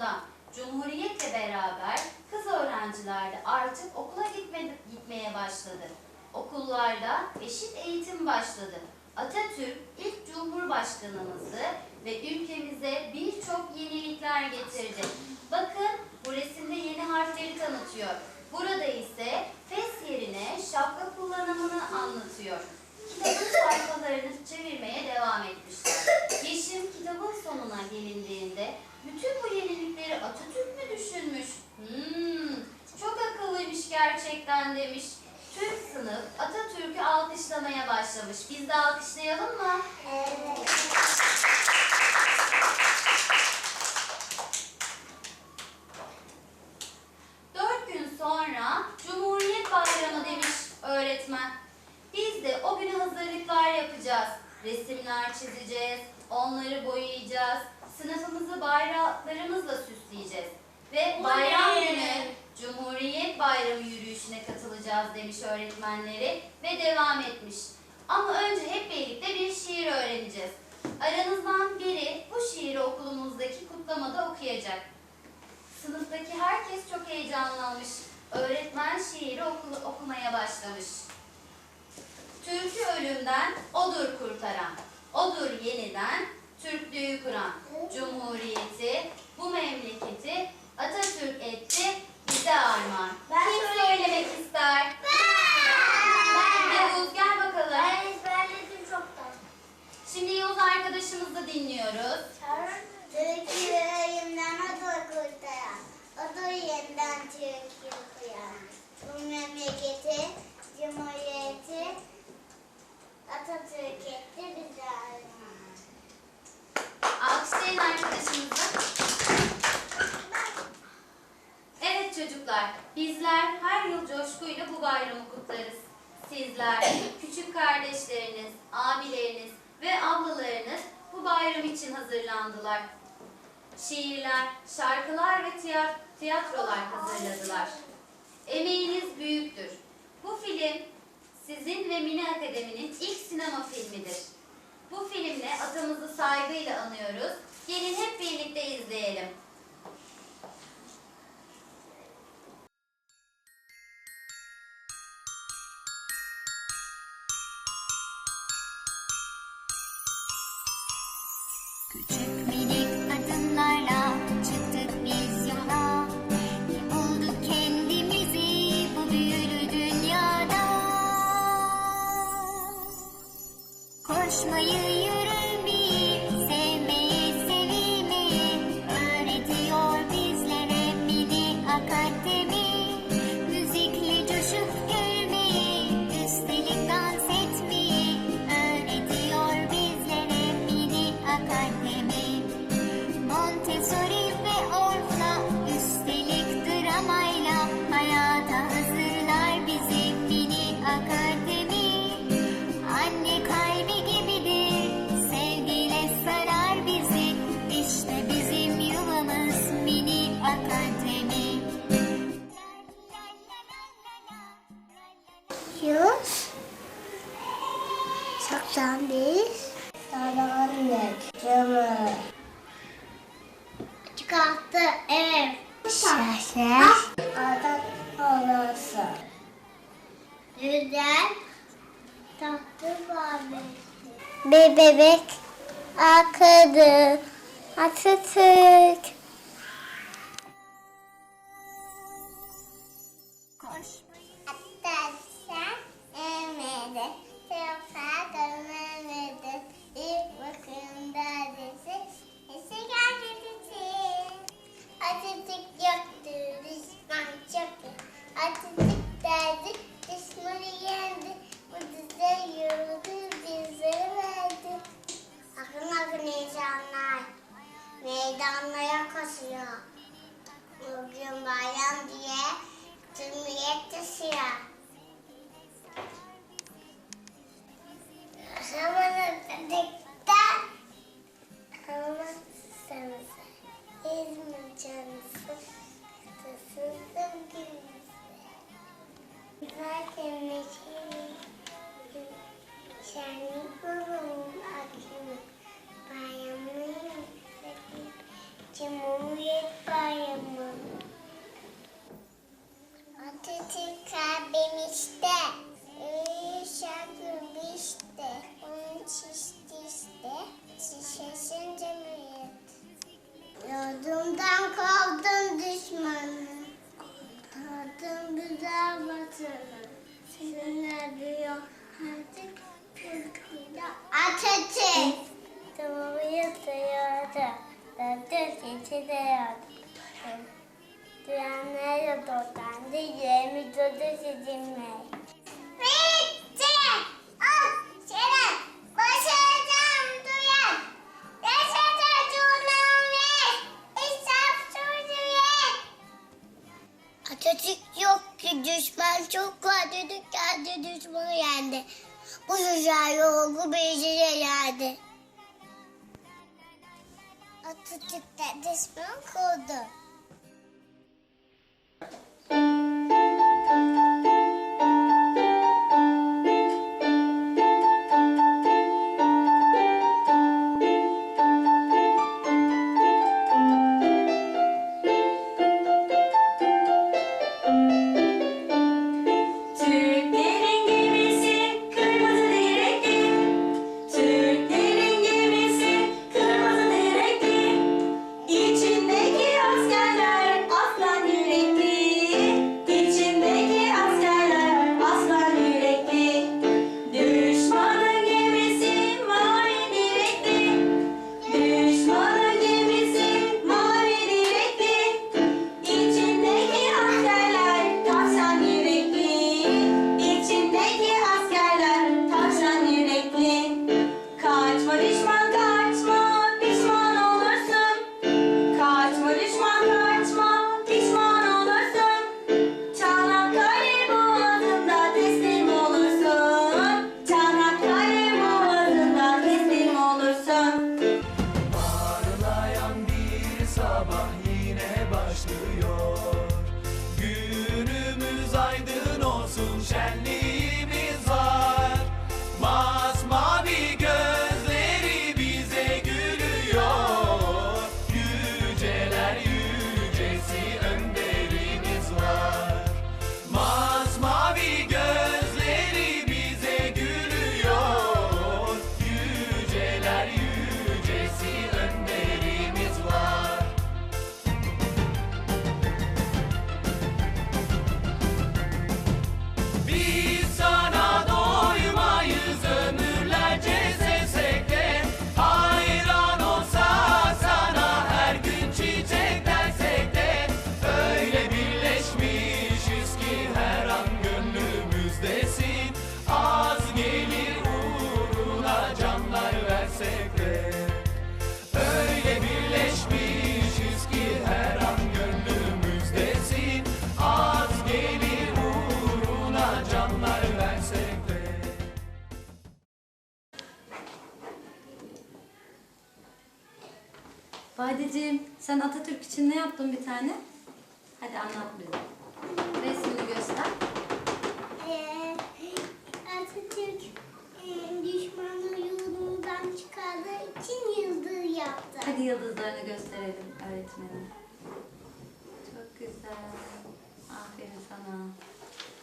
olduğundan Cumhuriyetle beraber kız öğrenciler de artık okula gitme, gitmeye başladı. Okullarda eşit eğitim başladı. Atatürk ilk cumhurbaşkanımızdı ve ülkemize birçok yenilikler getirdi. Bakın bu resimde yeni harfleri tanıtıyor. Burada ise fes yerine şapka kullanımını anlatıyor. Başlamış. Biz de alkışlayalım mı? Evet. Dört gün sonra Cumhuriyet Bayramı demiş öğretmen. Biz de o güne hazırlıklar yapacağız. Resimler çizeceğiz, onları boyayacağız. Sınıfımızı bayraklarımızla süsleyeceğiz. Ve bayram günü Cumhuriyet Bayramı yürüyüşüne katılacağız demiş öğretmenleri ve devam etmiş. Ama önce hep birlikte bir şiir öğreneceğiz. Aranızdan biri bu şiiri okulumuzdaki kutlamada okuyacak. Sınıftaki herkes çok heyecanlanmış. Öğretmen şiiri oku- okumaya başlamış. Türk'ü ölümden odur kurtaran. Odur yeniden Türklüğü kuran. Cumhuriyeti, bu memleketi Atatürk etti bize armağan. Ben Kim söylemek ister? Ben. Yavuz gel bakalım. Ben ezberledim çoktan. Şimdi Yavuz arkadaşımızı dinliyoruz. Türkiye'imden adı kurtaran, adı yeniden Türkiye kuran. Bu memleketi, cumhuriyeti, Atatürk etti bize armağan. Alkışlayın arkadaşımızı. Evet çocuklar, bizler her yıl coşkuyla bu bayramı kutlarız. Sizler, küçük kardeşleriniz, abileriniz ve ablalarınız bu bayram için hazırlandılar. Şiirler, şarkılar ve tiya- tiyatrolar hazırladılar. Emeğiniz büyüktür. Bu film sizin ve Mini Akademi'nin ilk sinema filmidir. Bu filmle atamızı saygıyla anıyoruz. Gelin hep birlikte izleyelim. Mini akademi beş, karanlık, camı. Çıkarttı ev. Şaşır. Adak olası. Güzel. Tatlı babesi. Bir bebek akıdı. Atatürk. İçi de yoktu. Duyanlar yok oradan. Diyeceğimiz o da sizinle. Bitti. Al Şeren. Başaracağım duyan. Yaşasın Cumhuriyet. İsaf Suriye. Atatürk yok ki düşman çok var dedik kendi düşmanı yendi. Bu çocuğa yolu beceri yerdi. Atatürk de düşman kovdu. Badeciğim sen Atatürk için ne yaptın bir tane? Hadi anlat bize. Resmini göster. Ee, Atatürk e, düşmanı yolundan çıkardığı için yıldız yaptı. Hadi yıldızlarını gösterelim öğretmenim. Çok güzel. Aferin sana.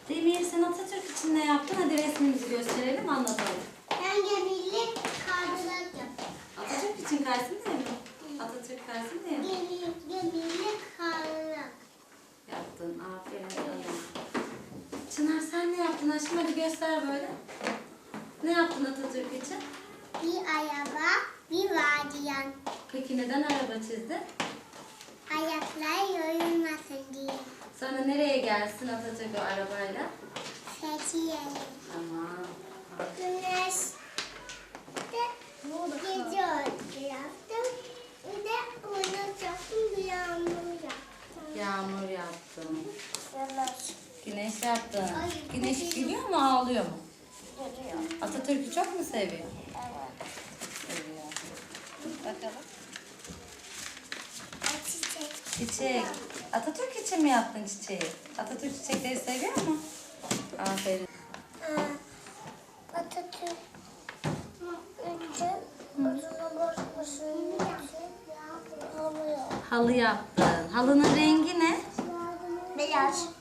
Demir sen Atatürk için ne yaptın? Hadi resmimizi gösterelim anlatalım. Ben gemiyle kardırmak yaptım. Atatürk için Kaysim diye mi? Atatürk Kaysim diye mi? Gemi, gemiyle kardırmak. Yaptın. Aferin sana. Çınar sen ne yaptın aşkım? Hadi göster böyle. Ne yaptın Atatürk için? Bir araba, bir vardiyan. Peki neden araba çizdin? Ayaklar yorulmasın diye. Sonra nereye gelsin Atatürk o arabayla? Fethiye'ye. Tamam. Güneş de gece örtü yaptım. Bir de onu yaptım, yağmur yaptım. Yağmur yaptım. Yavaş Güneş yaptın. Güneş gülüyor mu ağlıyor mu? duruyor. Atatürk'ü çok mu seviyor? Evet. Seviyor. Bakalım. Çiçek. Çiçek. Atatürk için mi yaptın çiçeği? Atatürk çiçekleri seviyor mu? Aferin. Aa, Atatürk alıyor. Halı yaptın. Halının rengi ne? Beyaz.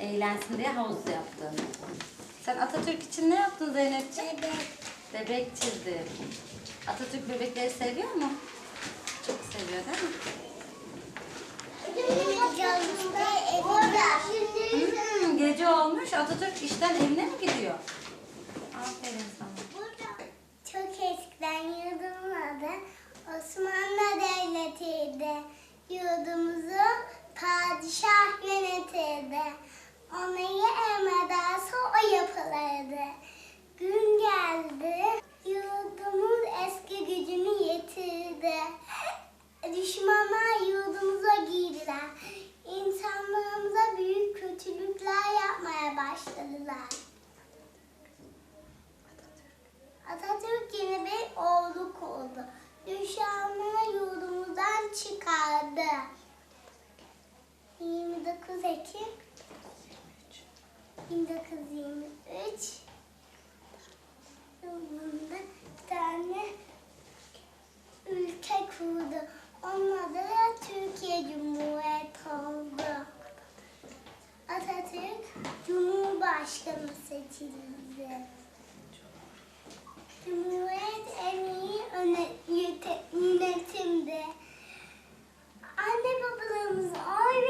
Eğlensin diye havuz yaptın. Sen Atatürk için ne yaptın Zeynepciğim? Bebek. Bebek çizdi. Atatürk bebekleri seviyor mu? Çok seviyor değil mi? Hmm, gece olmuş Atatürk işten evine mi gidiyor? Aferin sana. Burada çok eskiden yurdumun adı Osmanlı Devleti'ydi. Yurdumuzu padişah yönetirdi. Onayı emrederse o yapılırdı. Gün geldi, yurdumuz eski gücünü yitirdi. Düşmanlar yurdumuza girdiler. İnsanlarımıza büyük kötülükler yapmaya başladılar. Atatürk yeni bir oğluk oldu. Düşmanları yurdumuzdan çıkardı. 29 Ekim 1923 yılında bir tane ülke kurdu. Onun adı da Türkiye Cumhuriyeti oldu. Atatürk Cumhurbaşkanı seçildi. Cumhuriyet en iyi yönetimdi. Anne babalarımız oy